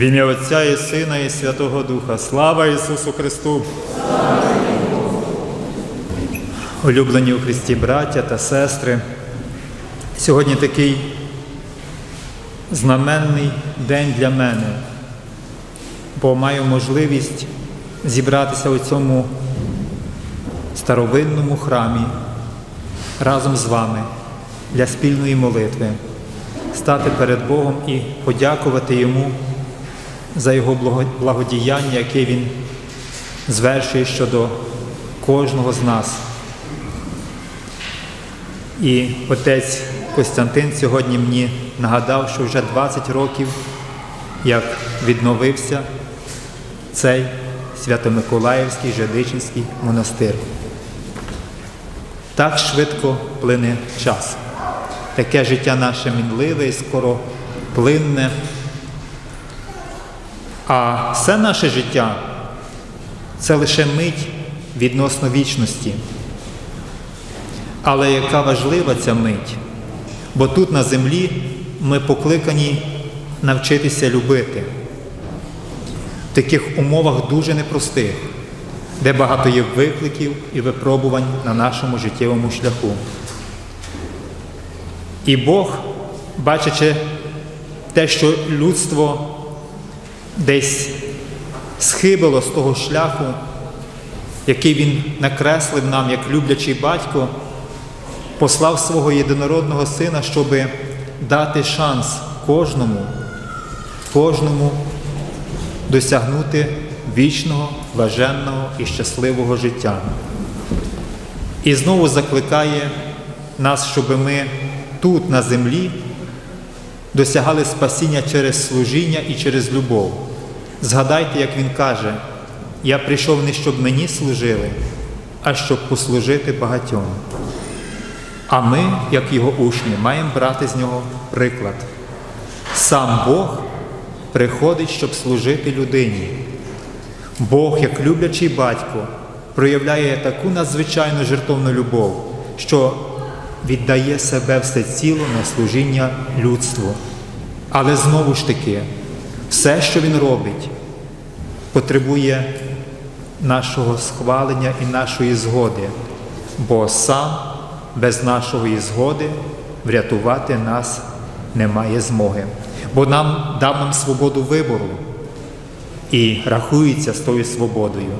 В ім'я Отця і Сина і Святого Духа. Слава Ісусу Христу! Улюблені у Христі браття та сестри. Сьогодні такий знаменний день для мене, бо маю можливість зібратися у цьому старовинному храмі разом з вами для спільної молитви, стати перед Богом і подякувати Йому за Його благодіяння, яке Він звершує щодо кожного з нас. І отець Костянтин сьогодні мені нагадав, що вже 20 років, як відновився цей Свято-Миколаївський Жедичинський монастир. Так швидко плине час. Таке життя наше мінливе і скоро плинне. А все наше життя це лише мить відносно вічності. Але яка важлива ця мить? Бо тут на землі ми покликані навчитися любити в таких умовах дуже непростих, де багато є викликів і випробувань на нашому життєвому шляху. І Бог, бачачи те, що людство десь схибило з того шляху, який він накреслив нам як люблячий батько, послав свого єдинородного сина, щоб дати шанс кожному, кожному досягнути вічного, блаженного і щасливого життя. І знову закликає нас, щоб ми тут, на землі, досягали спасіння через служіння і через любов. Згадайте, як він каже, я прийшов не щоб мені служили, а щоб послужити багатьом. А ми, як його учні, маємо брати з нього приклад. Сам Бог приходить, щоб служити людині. Бог, як люблячий батько, проявляє таку надзвичайну жертовну любов, що віддає себе всеціло на служіння людству. Але знову ж таки, все, що Він робить, потребує нашого схвалення і нашої згоди, бо сам без нашої згоди врятувати нас немає змоги. Бо нам дав нам свободу вибору і рахується з тою свободою.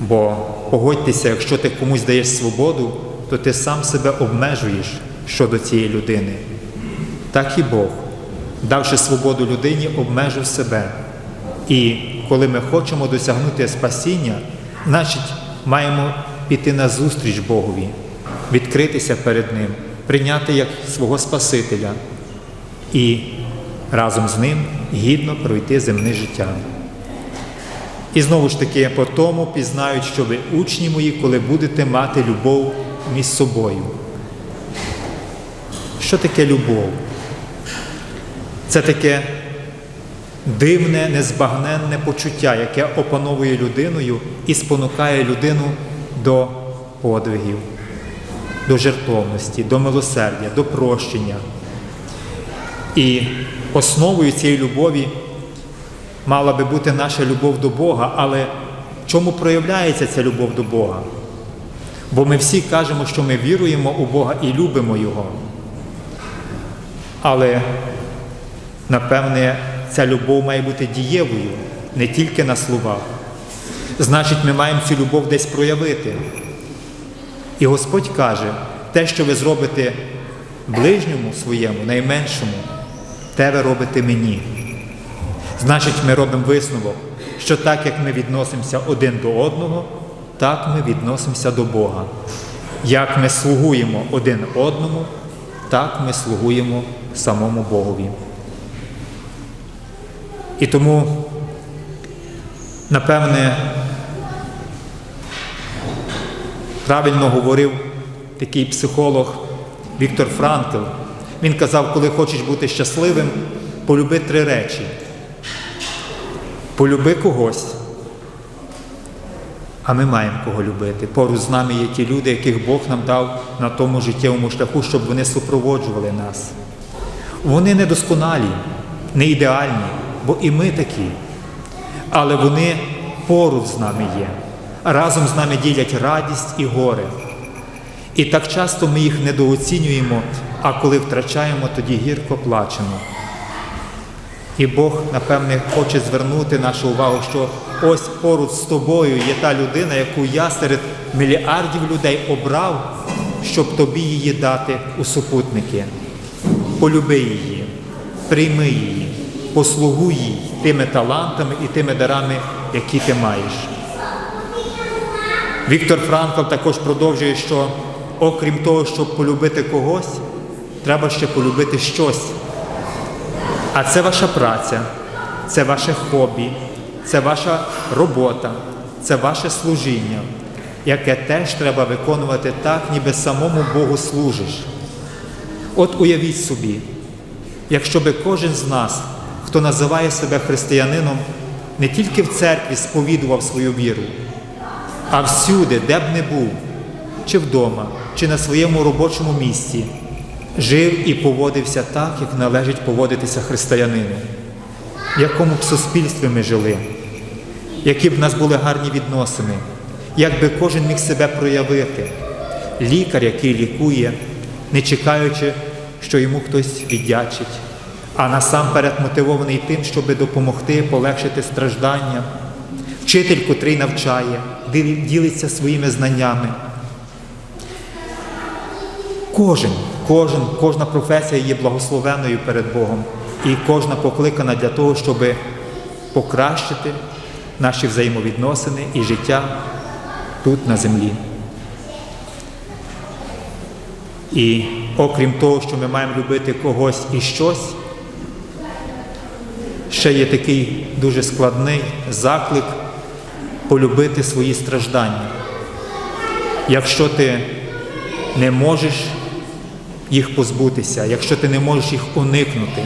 Бо погодьтеся, якщо ти комусь даєш свободу, то ти сам себе обмежуєш щодо цієї людини. Так і Бог, давши свободу людині, обмежив себе. І коли ми хочемо досягнути спасіння, значить маємо піти на зустріч Богові, відкритися перед Ним, прийняти як свого Спасителя і разом з ним гідно пройти земне життя. І знову ж таки, по тому пізнають, що ви учні мої, коли будете мати любов між собою. Що таке любов? Це таке дивне, незбагненне почуття, яке опановує людиною і спонукає людину до подвигів, до жертовності, до милосердя, до прощення. І основою цієї любові мала би бути наша любов до Бога, але в чому проявляється ця любов до Бога? Бо ми всі кажемо, що ми віруємо у Бога і любимо Його. Але, напевне, ця любов має бути дієвою, не тільки на словах. Значить, ми маємо цю любов десь проявити. І Господь каже, те, що ви зробите ближньому своєму, найменшому, те ви робите мені. Значить, ми робимо висновок, що так як ми відносимося один до одного, так ми відносимося до Бога. Як ми слугуємо один одному, так ми слугуємо самому Богові. І тому, напевне, правильно говорив такий психолог Віктор Франкл, Він казав, коли хочеш бути щасливим, полюби три речі. Полюби когось. А ми маємо кого любити. Поруч з нами є ті люди, яких Бог нам дав на тому життєвому шляху, щоб вони супроводжували нас. Вони недосконалі, не ідеальні, бо і ми такі. Але вони поруч з нами є. Разом з нами ділять радість і горе. І так часто ми їх недооцінюємо, а коли втрачаємо, тоді гірко плачемо. І Бог, напевне, хоче звернути нашу увагу, що ось поруч з тобою є та людина, яку я серед мільярдів людей обрав, щоб тобі її дати у супутники. Полюби її, прийми її, послугуй їй тими талантами і тими дарами, які ти маєш. Віктор Франкл також продовжує, що окрім того, щоб полюбити когось, треба ще полюбити щось. А це ваша праця, це ваше хобі, це ваша робота, це ваше служіння, яке теж треба виконувати так, ніби самому Богу служиш. От уявіть собі, якщо би кожен з нас, хто називає себе християнином, не тільки в церкві сповідував свою віру, а всюди, де б не був, чи вдома, чи на своєму робочому місці, жив і поводився так, як належить поводитися християнину, в якому б суспільстві ми жили, які б в нас були гарні відносини, як би кожен міг себе проявити, лікар, який лікує, не чекаючи, що йому хтось віддячить, а насамперед мотивований тим, щоб допомогти полегшити страждання, вчитель, котрий навчає, ділиться своїми знаннями. Кожен, кожен, кожна професія є благословенною перед Богом, і кожна покликана для того, щоб покращити наші взаємовідносини і життя тут на землі. І окрім того, що ми маємо любити когось і щось, ще є такий дуже складний заклик полюбити свої страждання. Якщо ти не можеш їх позбутися, якщо ти не можеш їх уникнути.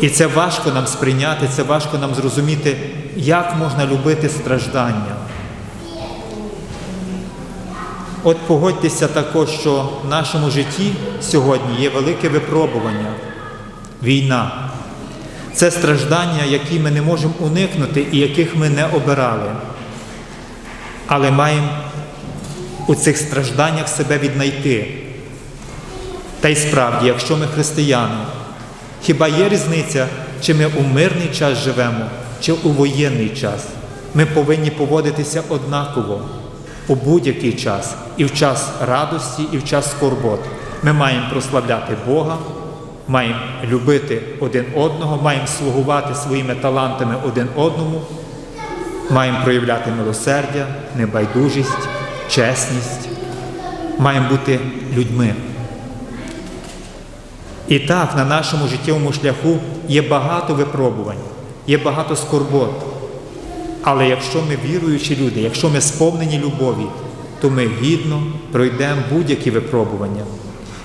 І це важко нам сприйняти, це важко нам зрозуміти, як можна любити страждання. От погодьтеся також, що в нашому житті сьогодні є велике випробування, війна. Це страждання, які ми не можемо уникнути і яких ми не обирали. Але маємо у цих стражданнях себе віднайти. Та й справді, якщо ми християни, хіба є різниця, чи ми у мирний час живемо, чи у воєнний час? Ми повинні поводитися однаково у будь-який час, і в час радості, і в час скорбот. Ми маємо прославляти Бога, маємо любити один одного, маємо слугувати своїми талантами один одному, маємо проявляти милосердя, небайдужість, чесність, маємо бути людьми. І так, на нашому життєвому шляху є багато випробувань, є багато скорбот. Але якщо ми віруючі люди, якщо ми сповнені любові, то ми гідно пройдемо будь-які випробування.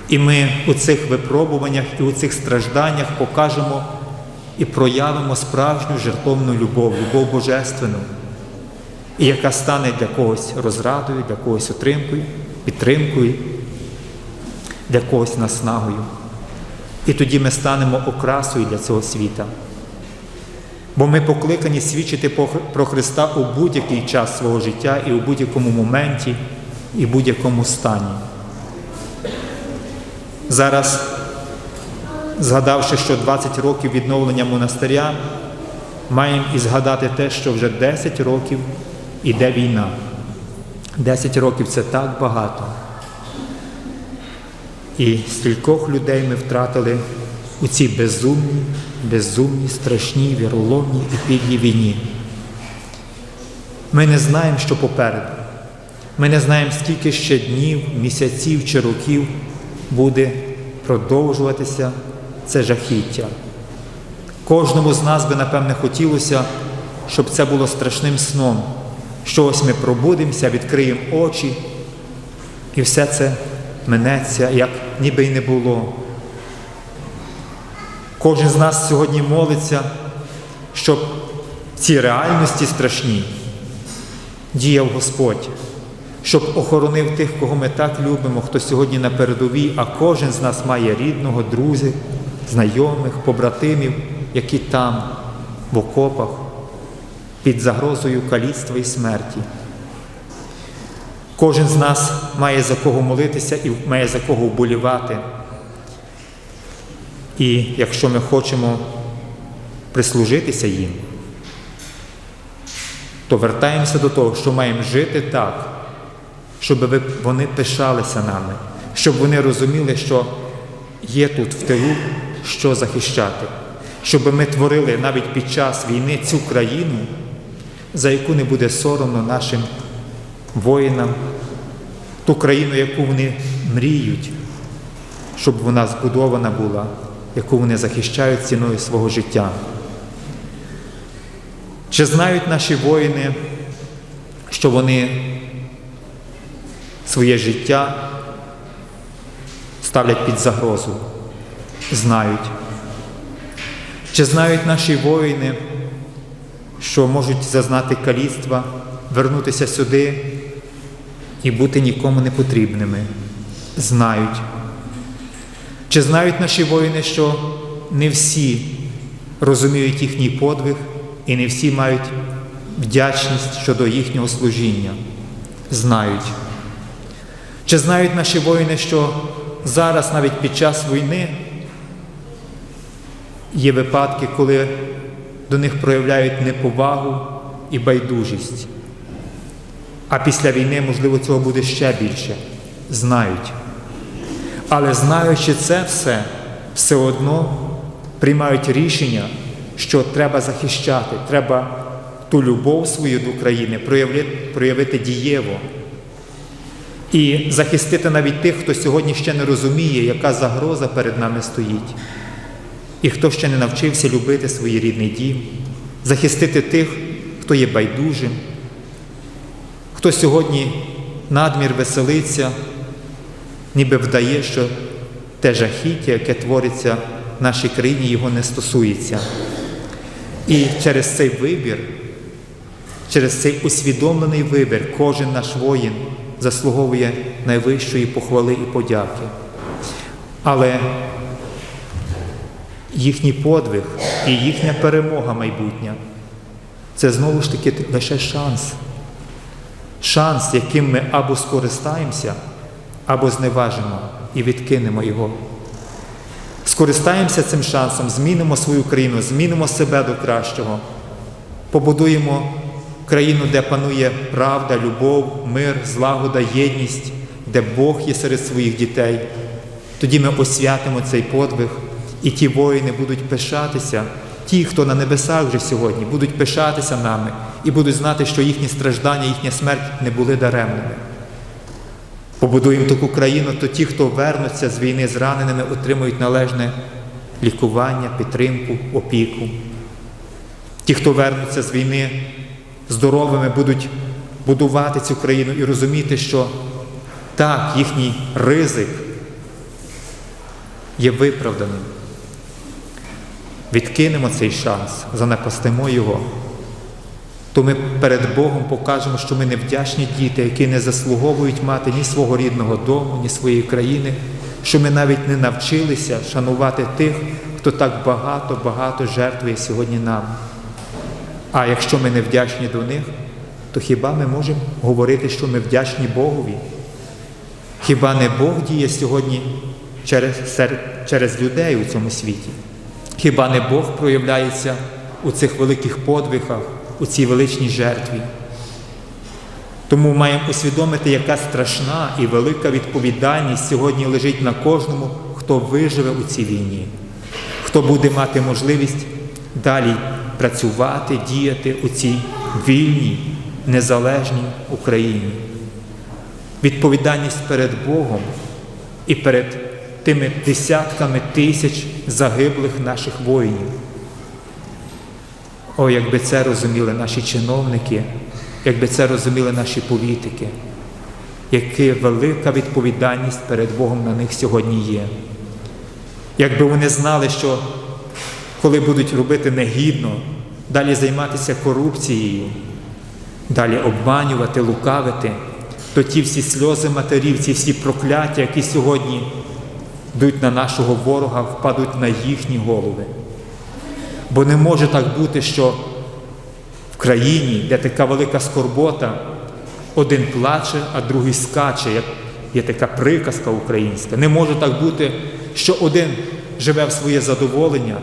І ми у цих випробуваннях і у цих стражданнях покажемо і проявимо справжню жертовну любов, любов божественну, і яка стане для когось розрадою, для когось утримкою, підтримкою, для когось наснагою. І тоді ми станемо окрасою для цього світа. Бо ми покликані свідчити про Христа у будь-який час свого життя і у будь-якому моменті, і будь-якому стані. Зараз, згадавши, що 20 років відновлення монастиря, маємо і згадати те, що вже 10 років іде війна. 10 років це так багато. І стількох людей ми втратили у цій безумній, безумній, страшній, віроломній і підлій війні. Ми не знаємо, що попереду. Ми не знаємо, скільки ще днів, місяців чи років буде продовжуватися це жахіття. Кожному з нас би, напевне, хотілося, щоб це було страшним сном, що ось ми пробудемося, відкриємо очі, і все це минеться як ніби й не було. Кожен з нас сьогодні молиться, щоб в цій реальності страшній діяв Господь, щоб охоронив тих, кого ми так любимо, хто сьогодні на передовій, а кожен з нас має рідного, друзів, знайомих, побратимів, які там, в окопах, під загрозою каліцтва і смерті. Кожен з нас має за кого молитися і має за кого вболівати. І якщо ми хочемо прислужитися їм, то вертаємося до того, що маємо жити так, щоб вони пишалися нами, щоб вони розуміли, що є тут в тилу що захищати, щоб ми творили навіть під час війни цю країну, за яку не буде соромно нашим воїнам, ту країну, яку вони мріють, щоб вона збудована була, яку вони захищають ціною свого життя. Чи знають наші воїни, що вони своє життя ставлять під загрозу? Знають. Чи знають наші воїни, що можуть зазнати каліцтва, вернутися сюди і бути нікому не потрібними? Знають. Чи знають наші воїни, що не всі розуміють їхній подвиг і не всі мають вдячність щодо їхнього служіння? Знають. Чи знають наші воїни, що зараз навіть під час війни є випадки, коли до них проявляють неповагу і байдужість. А після війни, можливо, цього буде ще більше. Знають. Але знаючи це все, все одно приймають рішення, що треба захищати, треба ту любов свою до країни проявити, проявити дієво. І захистити навіть тих, хто сьогодні ще не розуміє, яка загроза перед нами стоїть. І хто ще не навчився любити свій рідний дім, захистити тих, хто є байдужим, хто сьогодні надмір веселиться, ніби вдає, що те жахіття, яке твориться в нашій країні, його не стосується. І через цей вибір, через цей усвідомлений вибір, кожен наш воїн заслуговує найвищої похвали і подяки. Але їхній подвиг і їхня перемога майбутня це знову ж таки лише шанс. Шанс, яким ми або скористаємося, або зневажимо і відкинемо його. Скористаємося цим шансом, змінимо свою країну, змінимо себе до кращого, побудуємо країну, де панує правда, любов, мир, злагода, єдність, де Бог є серед своїх дітей. Тоді ми освятимо цей подвиг, і ті воїни будуть пишатися, ті, хто на небесах вже сьогодні, будуть пишатися нами і будуть знати, що їхні страждання, їхня смерть не були даремними. Побудуємо таку країну, то ті, хто вернуться з війни зраненими, отримують належне лікування, підтримку, опіку. Ті, хто вернуться з війни здоровими, будуть будувати цю країну і розуміти, що так, їхній ризик є виправданим. Відкинемо цей шанс, занапастимо його, то ми перед Богом покажемо, що ми невдячні діти, які не заслуговують мати ні свого рідного дому, ні своєї країни, що ми навіть не навчилися шанувати тих, хто так багато-багато жертвує сьогодні нам. А якщо ми не вдячні до них, то хіба ми можемо говорити, що ми вдячні Богові? Хіба не Бог діє сьогодні через, через людей у цьому світі? Хіба не Бог проявляється у цих великих подвигах, у цій величній жертві? Тому маємо усвідомити, яка страшна і велика відповідальність сьогодні лежить на кожному, хто виживе у цій війні, хто буде мати можливість далі працювати, діяти у цій вільній, незалежній Україні. Відповідальність перед Богом і перед тими десятками тисяч загиблих наших воїнів. О, якби це розуміли наші чиновники, якби це розуміли наші політики, яка велика відповідальність перед Богом на них сьогодні є. Якби вони знали, що коли будуть робити негідно, далі займатися корупцією, далі обманювати, лукавити, то ті всі сльози матерів, ці всі прокляття, які сьогодні йдуть на нашого ворога, впадуть на їхні голови. Бо не може так бути, що в країні, де така велика скорбота, один плаче, а другий скаче, як є така приказка українська. Не може так бути, що один живе в своє задоволення,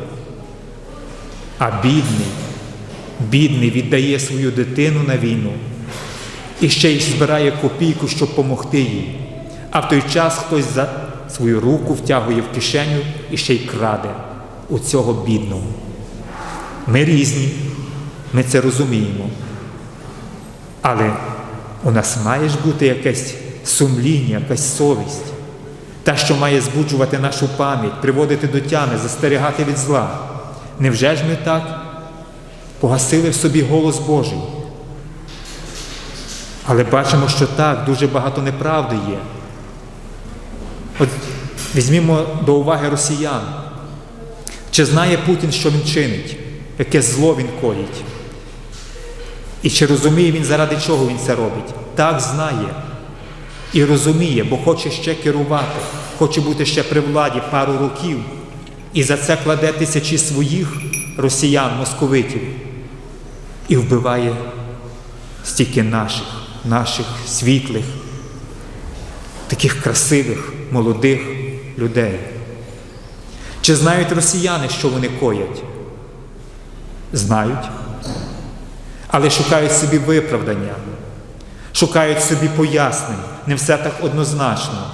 а бідний, бідний віддає свою дитину на війну і ще й збирає копійку, щоб допомогти їй. А в той час хтось за свою руку втягує в кишеню і ще й краде у цього бідного. Ми різні, ми це розуміємо. Але у нас має ж бути якесь сумління, якась совість, та, що має збуджувати нашу пам'ять, приводити до тями, застерігати від зла. Невже ж ми так погасили в собі голос Божий? Але бачимо, що так, дуже багато неправди є. От візьмімо до уваги росіян. Чи знає Путін, що він чинить, яке зло він коїть? І чи розуміє він, заради чого він це робить? Так знає. І розуміє, бо хоче ще керувати, хоче бути ще при владі пару років. І за це кладе тисячі своїх росіян, московитів, і вбиває стільки наших, наших світлих, таких красивих, молодих людей. Чи знають росіяни, що вони коять? Знають. Але шукають собі виправдання, шукають собі пояснень. Не все так однозначно.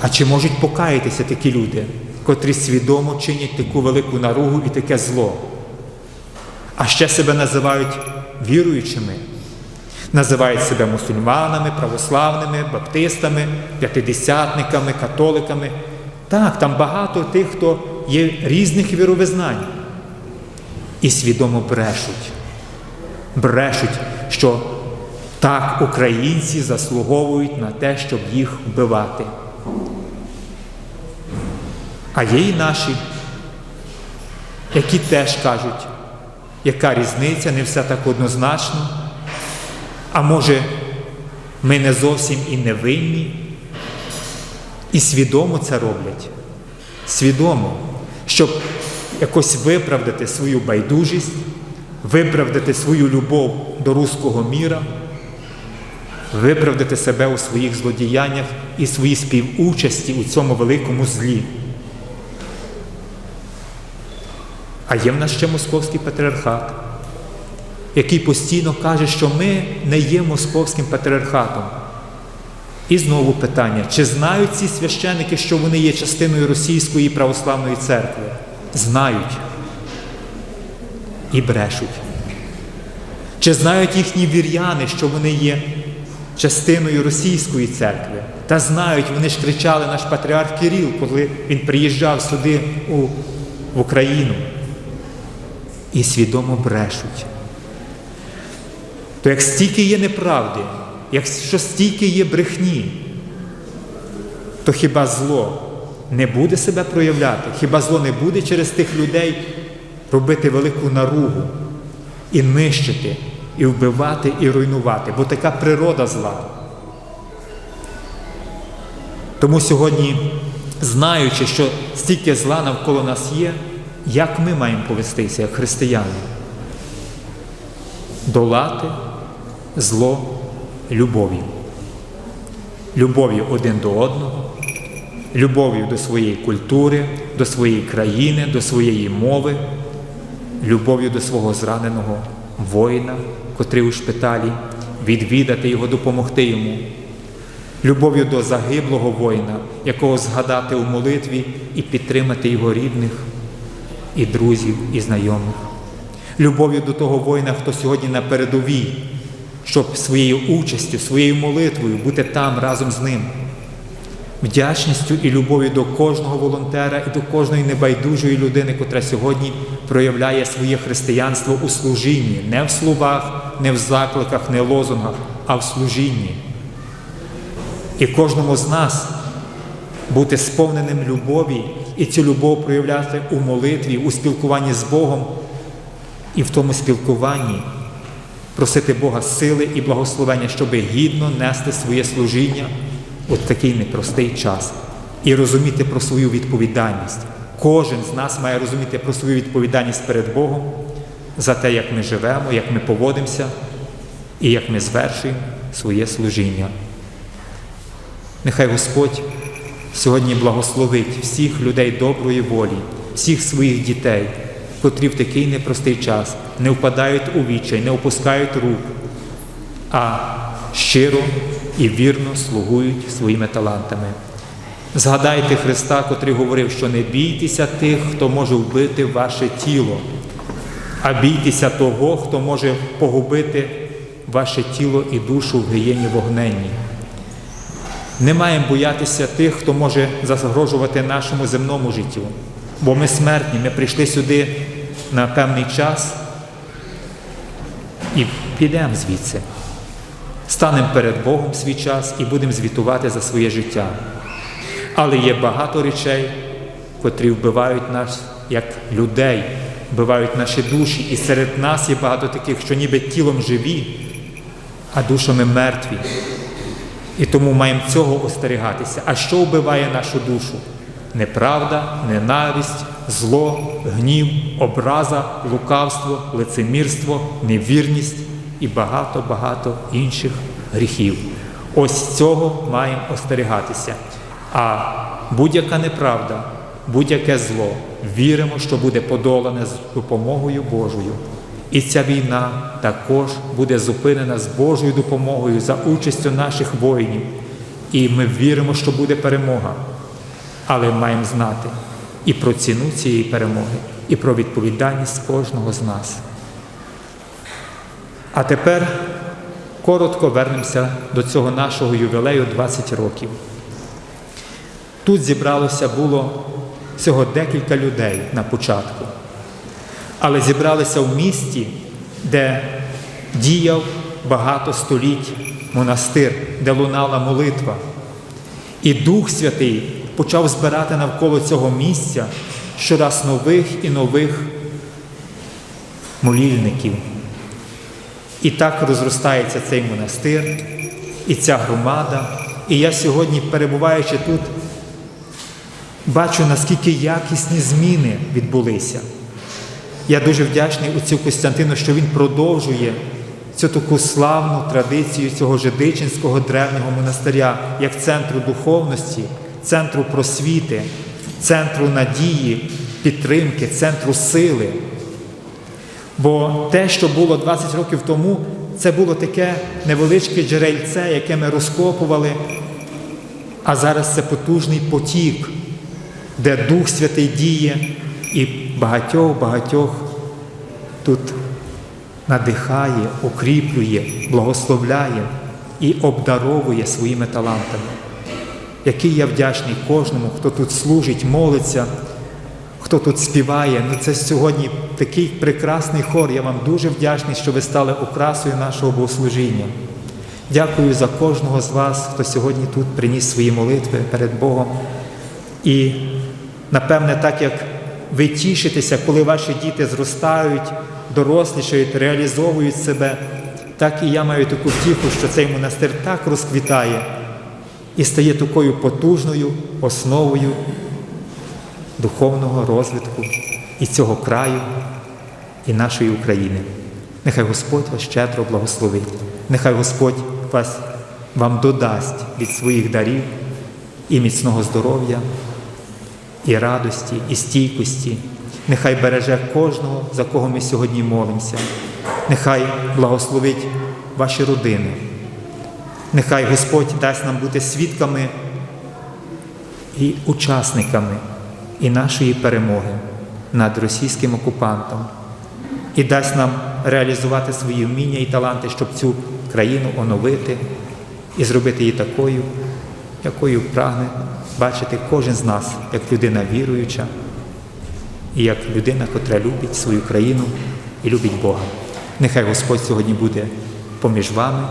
А чи можуть покаятися такі люди, котрі свідомо чинять таку велику наругу і таке зло? А ще себе називають віруючими, називають себе мусульманами, православними, баптистами, п'ятидесятниками, католиками. Так, там багато тих, хто є різних віровизнань. І свідомо брешуть. Брешуть, що так українці заслуговують на те, щоб їх вбивати. А є і наші, які теж кажуть, яка різниця, не все так однозначно. А може, ми не зовсім і не винні, і свідомо це роблять. Свідомо, щоб якось виправдати свою байдужість, виправдати свою любов до руського міра, виправдати себе у своїх злодіяннях і своїй співучасті у цьому великому злі. А є в нас ще московський патріархат, який постійно каже, що ми не є московським патріархатом. І знову питання: чи знають ці священики, що вони є частиною Російської православної церкви? Знають і брешуть. Чи знають їхні вір'яни, що вони є частиною Російської церкви? Та знають, вони ж кричали наш патріарх Кирил, коли він приїжджав сюди у, в Україну. І свідомо брешуть. То як стільки є неправди, якщо стільки є брехні, то хіба зло не буде себе проявляти? Хіба зло не буде через тих людей робити велику наругу і нищити, і вбивати, і руйнувати? Бо така природа зла. Тому сьогодні, знаючи, що стільки зла навколо нас є, як ми маємо повестися, як християни? Долати зло любов'ю. Любов'ю один до одного, любов'ю до своєї культури, до своєї країни, до своєї мови, любов'ю до свого зраненого воїна, котрий у шпиталі, відвідати його, допомогти йому, любов'ю до загиблого воїна, якого згадати у молитві і підтримати його рідних і друзів, і знайомих, любов'ю до того воїна, хто сьогодні на передовій, щоб своєю участю, своєю молитвою бути там разом з ним. вдячністю і любов'ю до кожного волонтера і до кожної небайдужої людини, котра сьогодні проявляє своє християнство у служінні, не в словах, не в закликах, не лозунгах, а в служінні. І кожному з нас бути сповненим любові і цю любов проявляти у молитві, у спілкуванні з Богом, і в тому спілкуванні просити Бога сили і благословення, щоб гідно нести своє служіння у такий непростий час і розуміти про свою відповідальність. Кожен з нас має розуміти про свою відповідальність перед Богом за те, як ми живемо, як ми поводимося і як ми звершуємо своє служіння. Нехай Господь сьогодні благословить всіх людей доброї волі, всіх своїх дітей, котрі в такий непростий час не впадають у відчай, не опускають рук, а щиро і вірно слугують своїми талантами. Згадайте Христа, котрий говорив, що не бійтеся тих, хто може вбити ваше тіло, а бійтеся того, хто може погубити ваше тіло і душу в гієні вогненній. Не маємо боятися тих, хто може загрожувати нашому земному життю, бо ми смертні, ми прийшли сюди на певний час і підемо звідси. Станемо перед Богом свій час і будемо звітувати за своє життя. Але є багато речей, котрі вбивають нас як людей, вбивають наші душі. І серед нас є багато таких, що ніби тілом живі, а душами мертві. І тому маємо цього остерігатися. А що вбиває нашу душу? Неправда, ненависть, зло, гнів, образа, лукавство, лицемірство, невірність і багато-багато інших гріхів. Ось цього маємо остерігатися. А будь-яка неправда, будь-яке зло віримо, що буде подолане з допомогою Божою. І ця війна також буде зупинена з Божою допомогою за участю наших воїнів. І ми віримо, що буде перемога. Але маємо знати і про ціну цієї перемоги, і про відповідальність кожного з нас. А тепер коротко вернемося до цього нашого ювілею 20 років. Тут зібралося було всього декілька людей на початку, але зібралися в місті, де діяв багато століть монастир, де лунала молитва. І Дух Святий почав збирати навколо цього місця щораз нових і нових молільників. І так розростається цей монастир, і ця громада. І я сьогодні, перебуваючи тут, бачу, наскільки якісні зміни відбулися. Я дуже вдячний отцю Костянтину, що він продовжує цю таку славну традицію цього жидичинського древнього монастиря як центру духовності, центру просвіти, центру надії, підтримки, центру сили. Бо те, що було 20 років тому, це було таке невеличке джерельце, яке ми розкопували, а зараз це потужний потік, де Дух Святий діє і багатьох-багатьох тут надихає, укріплює, благословляє і обдаровує своїми талантами. Який я вдячний кожному, хто тут служить, молиться, хто тут співає. Ну це сьогодні такий прекрасний хор. Я вам дуже вдячний, що ви стали окрасою нашого богослужіння. Дякую за кожного з вас, хто сьогодні тут приніс свої молитви перед Богом. І, напевне, так як ви тішитеся, коли ваші діти зростають, дорослішають, реалізовують себе, так і я маю таку втіху, що цей монастир так розквітає і стає такою потужною основою духовного розвитку і цього краю, і нашої України. Нехай Господь вас щедро благословить, нехай Господь вас вам додасть від своїх дарів і міцного здоров'я, і радості, і стійкості. Нехай береже кожного, за кого ми сьогодні молимося. Нехай благословить ваші родини. Нехай Господь дасть нам бути свідками і учасниками і нашої перемоги над російським окупантом, і дасть нам реалізувати свої вміння і таланти, щоб цю країну оновити і зробити її такою, якою прагне бачити кожен з нас як людина віруюча і як людина, котра любить свою країну і любить Бога. Нехай Господь сьогодні буде поміж вами,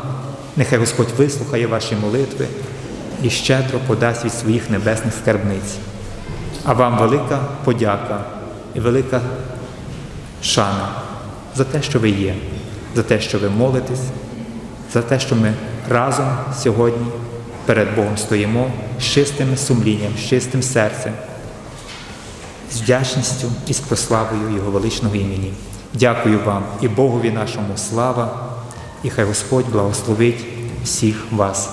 нехай Господь вислухає ваші молитви і щедро подасть від своїх небесних скарбниць. А вам велика подяка і велика шана за те, що ви є, за те, що ви молитесь, за те, що ми разом сьогодні перед Богом стоїмо з чистим сумлінням, з чистим серцем, з вдячністю і з прославою Його величного імені. Дякую вам і Богові нашому слава, і хай Господь благословить всіх вас.